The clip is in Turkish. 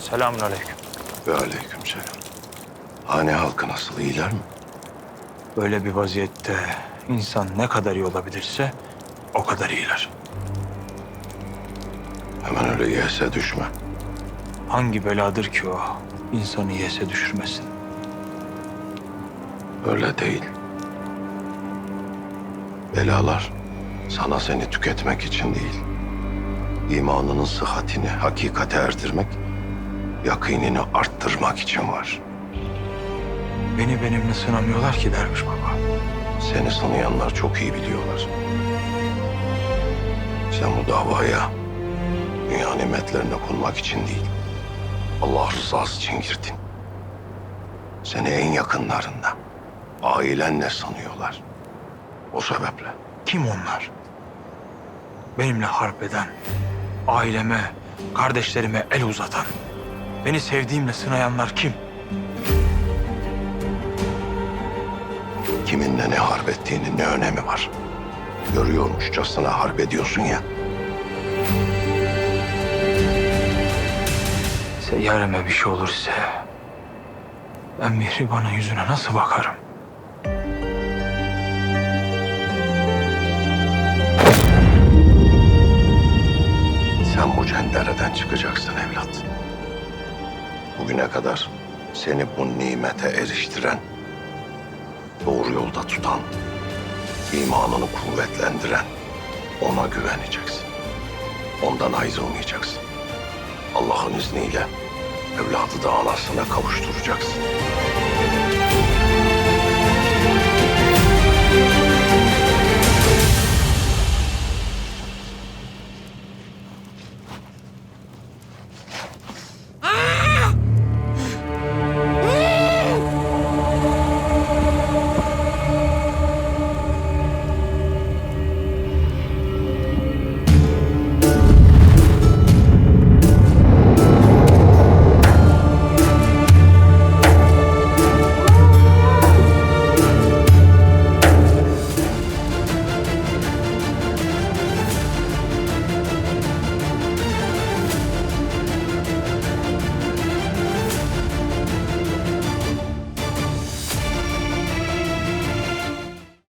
Selamünaleyküm. Ve aleykümselam. Hane halkı nasıl iyiler mi? Böyle bir vaziyette insan ne kadar iyi olabilirse o kadar iyiler. Hemen öyle yese düşme. Hangi beladır ki o insanı yese düşürmesin? Öyle değil. Belalar sana seni tüketmek için değil. İmanının sıhhatini hakikate erdirmek, yakinini arttırmak için var. Beni benimle sınamıyorlar ki derviş baba. Seni sanayanlar çok iyi biliyorlar. Sen bu davaya dünya nimetlerine konmak için değil, Allah rızası için girdin. Seni en yakınlarında, ailenle sanıyorlar. O sebeple Kim onlar? Benimle harp eden, aileme, kardeşlerime el uzatan, beni sevdiğimle sınayanlar kim? kiminle ne harp ettiğinin ne önemi var. Görüyormuşçasına harp ediyorsun ya. Seyyareme bir şey olursa ben Mihriban'ın yüzüne nasıl bakarım? Sen bu cendereden çıkacaksın evlat. Bugüne kadar seni bu nimete eriştiren, doğru yolda tutan, imanını kuvvetlendiren ona güveneceksin. Ondan ayrılmayacaksın. Allah'ın izniyle evladı da anasına kavuşturacaksın.